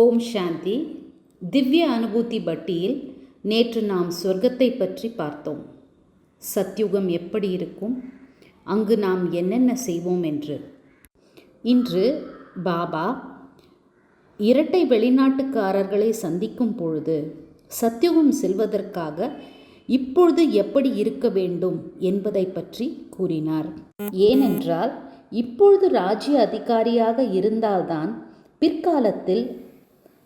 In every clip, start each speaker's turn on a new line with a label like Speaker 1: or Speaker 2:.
Speaker 1: ஓம் சாந்தி. திவ்ய அனுபூதி பட்டியில் நேற்று நாம் சொர்க்கத்தை பற்றி பார்த்தோம். சத்யுகம் எப்படி இருக்கும்? அங்கு நாம் என்னென்ன செய்வோம் என்று. இன்று பாபா இரட்டை வெளிநாட்டுக்காரர்களை சந்திக்கும் பொழுது சத்யுகம் செல்வதற்காக இப்பொழுது எப்படி இருக்க வேண்டும் என்பதை பற்றி கூறினார். ஏனென்றால் இப்பொழுது ராஜ்ய அதிகாரியாக இருந்தால்தான் பிற்காலத்தில்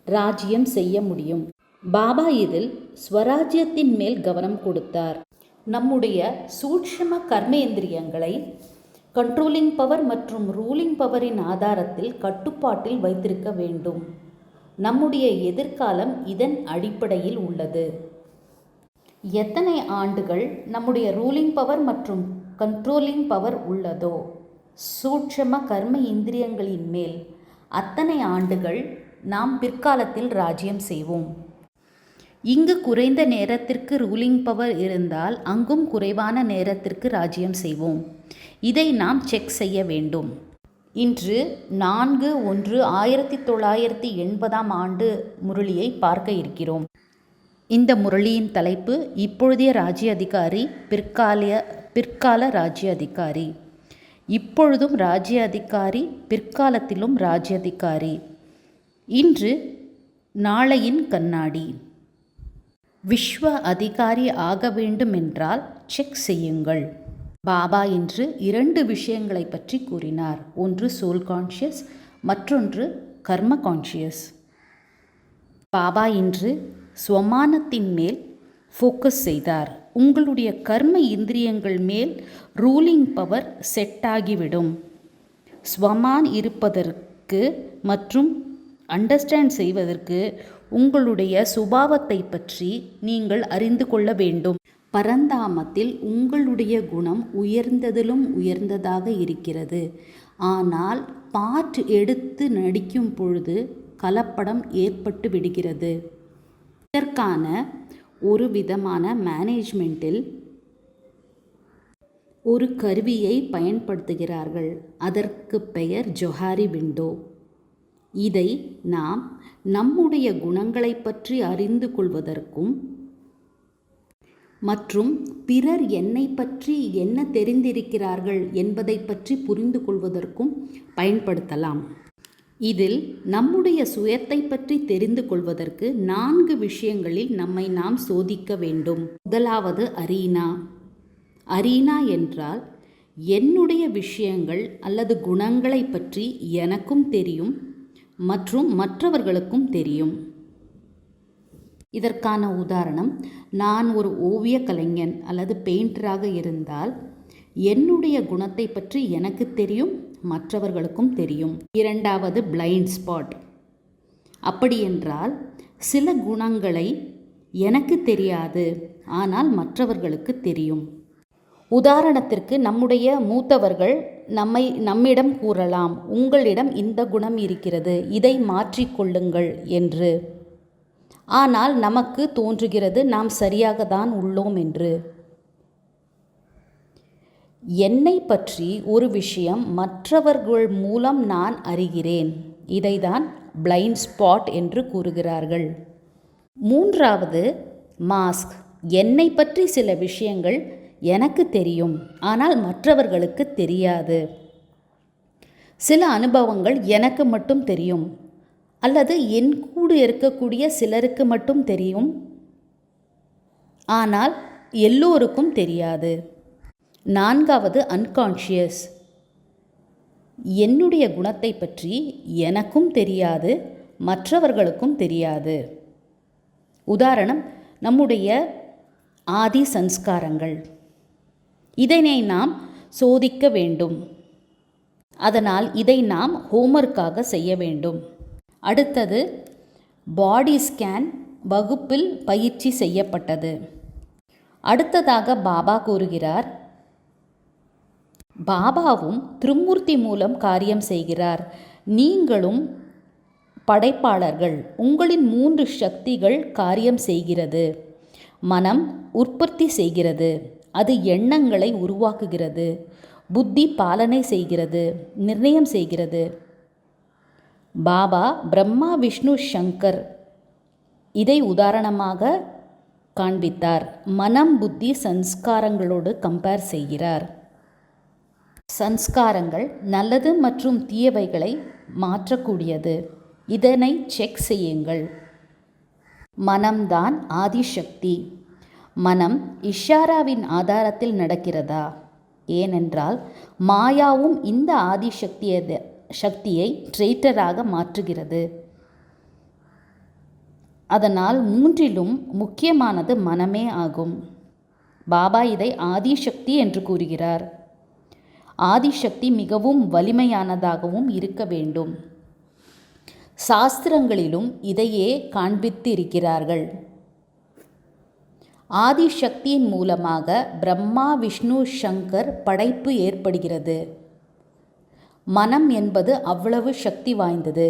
Speaker 1: ராஜ்யம் செய்ய முடியும். பாபா இதில் ஸ்வராஜ்யத்தின் மேல் கவனம் கொடுத்தார். நம்முடைய சூட்சம கர்மேந்திரியங்களை கண்ட்ரோலிங் பவர் மற்றும் ரூலிங் பவரின் ஆதாரத்தில் கட்டுப்பாட்டில் வைத்திருக்க வேண்டும். நம்முடைய எதிர்காலம் இதன் அடிப்படையில் உள்ளது. எத்தனை ஆண்டுகள் நம்முடைய ரூலிங் பவர் மற்றும் கண்ட்ரோலிங் பவர் உள்ளதோ? சூட்சம கர்ம இந்திரியங்களின் மேல் அத்தனை ஆண்டுகள் நாம் பிற்காலத்தில் ராஜ்யம் செய்வோம். இங்கு குறைந்த நேரத்திற்கு ரூலிங் பவர் இருந்தால் அங்கும் குறைவான நேரத்திற்கு ராஜ்யம் செய்வோம். இதை நாம் செக் செய்ய வேண்டும். இன்று நான்கு ஒன்று ஆயிரத்தி தொள்ளாயிரத்தி எண்பதாம் ஆண்டு முரளியை பார்க்க இருக்கிறோம். இந்த முரளியின் தலைப்பு இப்பொழுதைய ராஜ்ய அதிகாரி பிற்கால பிற்கால ராஜ்ய அதிகாரி. இப்பொழுதும் ராஜ்ய அதிகாரி பிற்காலத்திலும் ராஜ்ய அதிகாரி. இன்று நாளையின் கண்ணாடி. விஸ்வ அதிகாரி ஆக வேண்டுமென்றால் செக் செய்யுங்கள். பாபா இன்று இரண்டு விஷயங்களை பற்றி கூறினார். ஒன்று சோல் கான்ஷியஸ் மற்றொன்று கர்ம கான்ஷியஸ் பாபா இன்று ஸ்வமானத்தின் மேல் ஃபோக்கஸ் செய்தார். உங்களுடைய கர்ம இந்திரியங்கள் மேல் ரூலிங் பவர் செட் ஆகிவிடும். ஸ்வமான் இருப்பதற்கு மற்றும் அண்டர்ஸ்டாண்ட் செய்வதற்கு உங்களுடைய சுபாவத்தை பற்றி நீங்கள் அறிந்து கொள்ள வேண்டும். பரந்தாமத்தில் உங்களுடைய குணம் உயர்ந்ததிலும் உயர்ந்ததாக இருக்கிறது. ஆனால் பாட் எடுத்து நடிக்கும் பொழுது கலப்படம் ஏற்பட்டு விடுகிறது. இதற்கான ஒரு விதமான மேனேஜ்மெண்ட்டில் ஒரு கருவியை பயன்படுத்துகிறார்கள். அதற்கு பெயர் ஜொஹாரி விண்டோ. இதை நாம் நம்முடைய குணங்களை பற்றி அறிந்து கொள்வதற்கும் மற்றும் பிறர் என்னை பற்றி என்ன தெரிந்திருக்கிறார்கள் என்பதை பற்றி புரிந்து கொள்வதற்கும் பயன்படுத்தலாம். இதில் நம்முடைய சுயத்தை பற்றி தெரிந்து கொள்வதற்கு நான்கு விஷயங்களில் நம்மை நாம் சோதிக்க வேண்டும். முதலாவது அரீனா. அரீனா என்றால் என்னுடைய விஷயங்கள் அல்லது குணங்களை பற்றி எனக்கும் தெரியும். மற்றும் மற்றவர்களுக்கும் தெரியும். இதற்கான உதாரணம் நான் ஒரு ஓவிய கலைஞன் அல்லது பெயிண்டராக இருந்தால் என்னுடைய குணத்தை பற்றி எனக்கு தெரியும் மற்றவர்களுக்கும் தெரியும். இரண்டாவது பிளைண்ட் ஸ்பாட் அப்படி என்றால் சில குணங்களை எனக்கு தெரியாது ஆனால் மற்றவர்களுக்கு தெரியும். உதாரணத்திற்கு நம்முடைய மூத்தவர்கள் நம்மை நம்மிடம் கூறலாம். உங்களிடம் இந்த குணம் இருக்கிறது. இதை மாற்றிக்கொள்ளுங்கள் என்று. ஆனால் நமக்கு தோன்றுகிறது நாம் சரியாக தான் உள்ளோம் என்று. என்னை பற்றி ஒரு விஷயம் மற்றவர்கள் மூலம் நான் அறிகிறேன். இதைதான் பிளைண்ட் ஸ்பாட் என்று கூறுகிறார்கள். மூன்றாவது மாஸ்க் என்னை பற்றி சில விஷயங்கள் எனக்கு தெரியும் ஆனால் மற்றவர்களுக்கு தெரியாது. சில அனுபவங்கள் எனக்கு மட்டும் தெரியும் அல்லது என் கூட இருக்கக்கூடிய சிலருக்கு மட்டும் தெரியும். ஆனால் எல்லோருக்கும் தெரியாது. நான்காவது அன்கான்ஷியஸ் என்னுடைய குணத்தை பற்றி எனக்கும் தெரியாது மற்றவர்களுக்கும் தெரியாது. உதாரணம் நம்முடைய ஆதி சன்ஸ்காரங்கள் இதனை நாம் சோதிக்க வேண்டும். அதனால் இதை நாம் ஹோம்ஒர்க்காக செய்ய வேண்டும். அடுத்தது பாடி ஸ்கேன் வகுப்பில் பயிற்சி செய்யப்பட்டது. அடுத்ததாக பாபா கூறுகிறார் பாபாவும் திருமூர்த்தி மூலம் காரியம் செய்கிறார். நீங்களும் படைப்பாளர்கள். உங்களின் மூன்று சக்திகள் காரியம் செய்கிறது. மனம் உற்பத்தி செய்கிறது. அது எண்ணங்களை உருவாக்குகிறது. புத்தி பாலனை செய்கிறது. நிர்ணயம் செய்கிறது. பாபா பிரம்மா விஷ்ணு சங்கர் இதை உதாரணமாக காண்பித்தார். மனம் புத்தி சன்ஸ்காரங்களோடு கம்பேர் செய்கிறார். சன்ஸ்காரங்கள் நல்லது மற்றும் தீயவைகளை மாற்றக்கூடியது. இதனை செக் செய்யுங்கள். மனம்தான் ஆதிசக்தி. மனம் இஷாராவின் ஆதாரத்தில் நடக்கிறதா? ஏனென்றால் மாயாவும் இந்த ஆதிசக்தியை சக்தியை ட்ரேட்டராக மாற்றுகிறது. அதனால் மூன்றிலும் முக்கியமானது மனமே ஆகும். பாபா இதை ஆதிசக்தி என்று கூறுகிறார். ஆதிசக்தி மிகவும் வலிமையானதாகவும் இருக்க வேண்டும். சாஸ்திரங்களிலும் இதையே காண்பித்து இருக்கிறார்கள் ஆதிசக்தியின் மூலமாக பிரம்மா விஷ்ணு சங்கர் படைப்பு ஏற்படுகிறது. மனம் என்பது அவ்வளவு சக்தி வாய்ந்தது.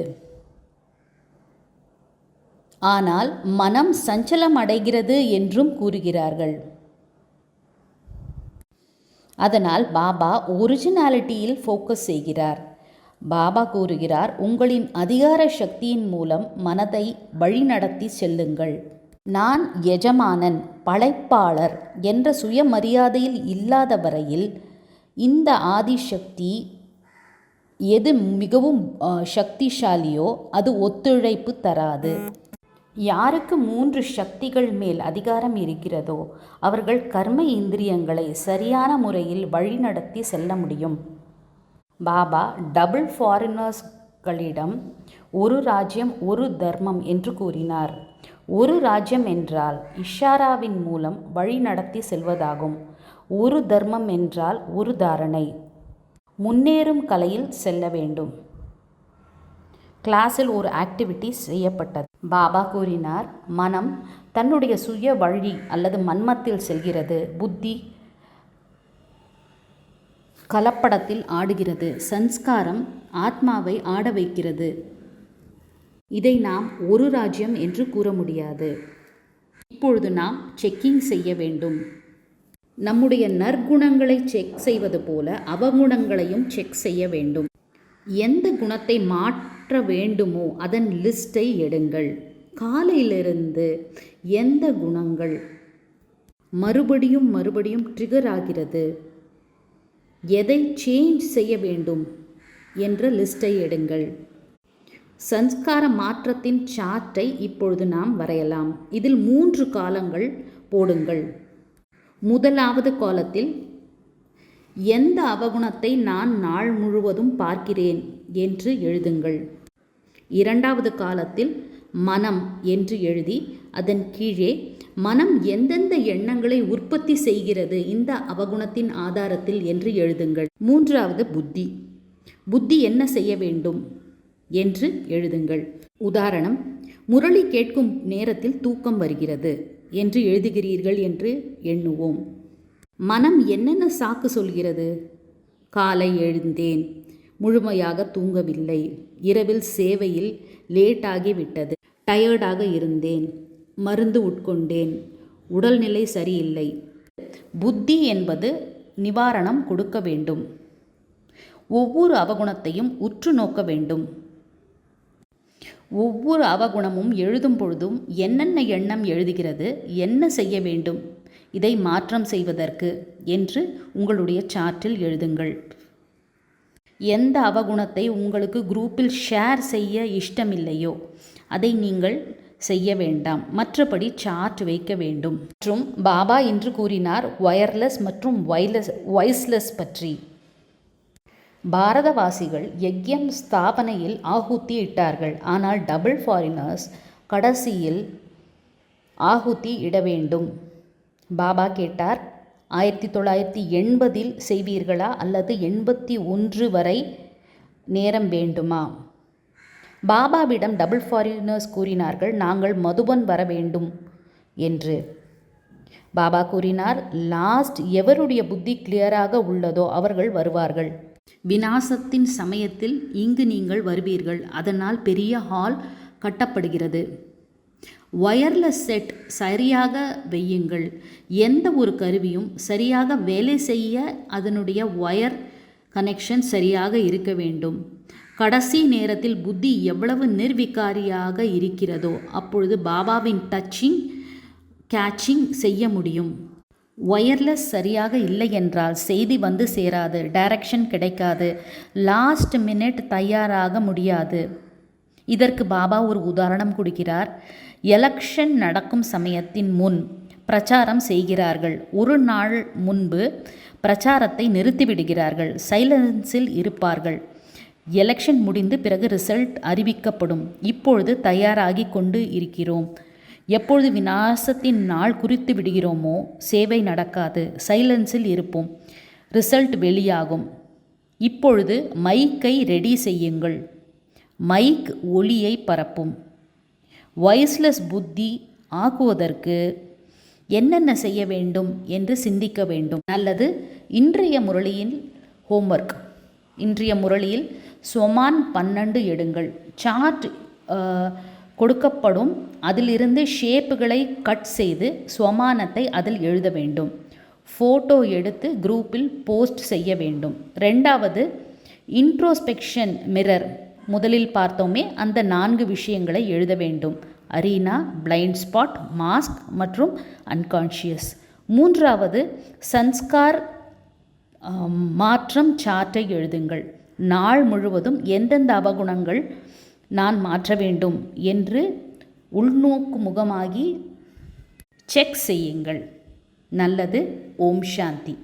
Speaker 1: ஆனால் மனம் சஞ்சலம் அடைகிறது என்றும் கூறுகிறார்கள். அதனால் பாபா ஒரிஜினாலிட்டியில் ஃபோக்கஸ் செய்கிறார். பாபா கூறுகிறார் உங்களின் அதிகார சக்தியின் மூலம் மனதை வழிநடத்தி செல்லுங்கள். நான் எஜமானன் படைப்பாளர் என்ற சுயமரியாதையில் இல்லாத வரையில் இந்த ஆதிசக்தி எது மிகவும் சக்திசாலியோ அது ஒத்துழைப்பு தராது. யாருக்கு மூன்று சக்திகள் மேல் அதிகாரம் இருக்கிறதோ அவர்கள் கர்ம இந்திரியங்களை சரியான முறையில் வழிநடத்தி செல்ல முடியும். பாபா டபுள் ஃபாரினர்ஸ்களிடம் ஒரு ராஜ்யம் ஒரு தர்மம் என்று கூறினார். ஒரு ராஜ்யம் என்றால் இஷாராவின் மூலம் வழிநடத்தி செல்வதாகும். ஒரு தர்மம் என்றால் ஒரு தாரணை. முன்னேறும் கலையில் செல்ல வேண்டும். கிளாஸில் ஒரு ஆக்டிவிட்டி செய்யப்பட்டது. பாபா கூறினார் மனம் தன்னுடைய சுய வழி அல்லது மன்மத்தில் செல்கிறது. புத்தி கலப்படத்தில் ஆடுகிறது. சன்ஸ்காரம் ஆத்மாவை ஆட வைக்கிறது. இதை நாம் ஒரு ராஜ்யம் என்று கூற முடியாது. இப்பொழுது நாம் செக்கிங் செய்ய வேண்டும். நம்முடைய நற்குணங்களை செக் செய்வது போல அவகுணங்களையும் செக் செய்ய வேண்டும். எந்த குணத்தை மாற்ற வேண்டுமோ அதன் லிஸ்ட்டை எடுங்கள். காலையிலிருந்து எந்த குணங்கள் மறுபடியும் மறுபடியும் ட்ரிகர் ஆகிறது? எதை சேஞ்ச் செய்ய வேண்டும்? என்ற லிஸ்ட்டை எடுங்கள். சன்ஸ்கார மாற்றத்தின் சார்ட்டை இப்பொழுது நாம் வரையலாம். இதில் மூன்று காலங்கள் போடுங்கள். முதலாவது காலத்தில் எந்த அவகுணத்தை நான் நாள் முழுவதும் பார்க்கிறேன்? என்று எழுதுங்கள். இரண்டாவது காலத்தில் மனம் என்று எழுதி அதன் கீழே மனம் எந்தெந்த எண்ணங்களை உற்பத்தி செய்கிறது இந்த அவகுணத்தின் ஆதாரத்தில்? என்று எழுதுங்கள். மூன்றாவது புத்தி. புத்தி என்ன செய்ய வேண்டும்? என்று எழுதுங்கள். உதாரணம் முரளி கேட்கும் நேரத்தில் தூக்கம் வருகிறது என்று எழுதுகிறீர்கள் என்று எண்ணுவோம். மனம் என்னென்ன சாக்கு சொல்கிறது? காலை எழுந்தேன் முழுமையாக தூங்கவில்லை இரவில் சேவையில் லேட்டாகி விட்டது டயர்டாக இருந்தேன் மருந்து உட்கொண்டேன் உடல்நிலை சரியில்லை. புத்தி என்பது நிவாரணம் கொடுக்க வேண்டும். ஒவ்வொரு அவகுணத்தையும் உற்று நோக்க வேண்டும். ஒவ்வொரு அவகுணமும் எழுதும் பொழுதும் என்னென்ன எண்ணம் எழுதுகிறது என்ன செய்ய வேண்டும் இதை மாற்றம் செய்வதற்கு என்று உங்களுடைய சார்ட்டில் எழுதுங்கள். எந்த அவகுணத்தை உங்களுக்கு குரூப்பில் ஷேர் செய்ய இஷ்டமில்லையோ அதை நீங்கள் செய்ய வேண்டாம். மற்றபடி சார்ட் வைக்க வேண்டும். மற்றும் பாபா இன்று கூறினார் ஒயர்லெஸ் மற்றும் வைலஸ் வாய்ஸ்லெஸ் பற்றி. பாரதவாசிகள் யக்ஞம் ஸ்தாபனையில் ஆகுத்தி இட்டார்கள். ஆனால் டபுள் ஃபாரினர்ஸ் கடைசியில் ஆகுத்தி இட வேண்டும். பாபா கேட்டார் ஆயிரத்தி தொள்ளாயிரத்தி எண்பதில் செய்வீர்களா? அல்லது எண்பத்தி ஒன்று வரை நேரம் வேண்டுமா? பாபாவிடம் டபுள் ஃபாரினர்ஸ் கூறினார்கள் நாங்கள் மதுபன் வர வேண்டும் என்று. பாபா கூறினார் லாஸ்ட் எவருடைய புத்தி கிளியராக உள்ளதோ அவர்கள் வருவார்கள். விநாசத்தின் சமயத்தில் இங்கு நீங்கள் வருவீர்கள். அதனால் பெரிய ஹால் கட்டப்படுகிறது. ஒயர்லெஸ் செட் சரியாக வெய்யுங்கள் எந்த ஒரு கருவியும் சரியாக வேலை செய்ய அதனுடைய ஒயர் கனெக்ஷன் சரியாக இருக்க வேண்டும். கடைசி நேரத்தில் புத்தி எவ்வளவு நிர்விகாரியாக இருக்கிறதோ அப்பொழுது பாபாவின் டச்சிங் கேட்சிங் செய்ய முடியும். ஒயர்லெஸ் சரியாக இல்லை என்றால் செய்தி வந்து சேராது டைரக்ஷன் கிடைக்காது லாஸ்ட் மினிட் தயாராக முடியாது. இதற்கு பாபா ஒரு உதாரணம் கொடுக்கிறார். எலெக்ஷன் நடக்கும் சமயத்தின் முன் பிரச்சாரம் செய்கிறார்கள். ஒரு நாள் முன்பு பிரச்சாரத்தை நிறுத்திவிடுகிறார்கள் சைலன்ஸில் இருப்பார்கள். எலெக்ஷன் முடிந்து பிறகு ரிசல்ட் அறிவிக்கப்படும். இப்பொழுது தயாராகி கொண்டு இருக்கிறோம். எப்பொழுது விநாசத்தின் நாள் குறித்து விடுகிறோமோ சேவை நடக்காது சைலன்ஸில் இருப்போம். ரிசல்ட் வெளியாகும். இப்பொழுது மைக்கை ரெடி செய்யுங்கள். மைக் ஒளியை பரப்பும். வாய்ஸ்லெஸ் புத்தி ஆக்குவதற்கு என்னென்ன செய்ய வேண்டும் என்று சிந்திக்க வேண்டும். அல்லது இன்றைய முரளியின் ஹோம்ஒர்க் இன்றைய முரளியில் சொமான் பன்னெண்டு எடுங்கள். சார்ட் கொடுக்கப்படும். அதிலிருந்து ஷேப்புகளை கட் செய்து ஸ்வமானத்தை அதில் எழுத வேண்டும். ஃபோட்டோ எடுத்து குரூப்பில் போஸ்ட் செய்ய வேண்டும். ரெண்டாவது இன்ட்ரோஸ்பெக்ஷன் மிரர். முதலில் பார்த்தோமே அந்த நான்கு விஷயங்களை எழுத வேண்டும். அரீனா பிளைண்ட் ஸ்பாட் மாஸ்க் மற்றும் அன்கான்ஷியஸ். மூன்றாவது சன்ஸ்கார் மாற்றம் சார்ட்டை எழுதுங்கள். நாள் முழுவதும் எந்தெந்த அவகுணங்கள் நான் மாற்ற வேண்டும் என்று உள்நோக்கு முகமாகி செக் செய்யுங்கள். நல்லது. ஓம் சாந்தி.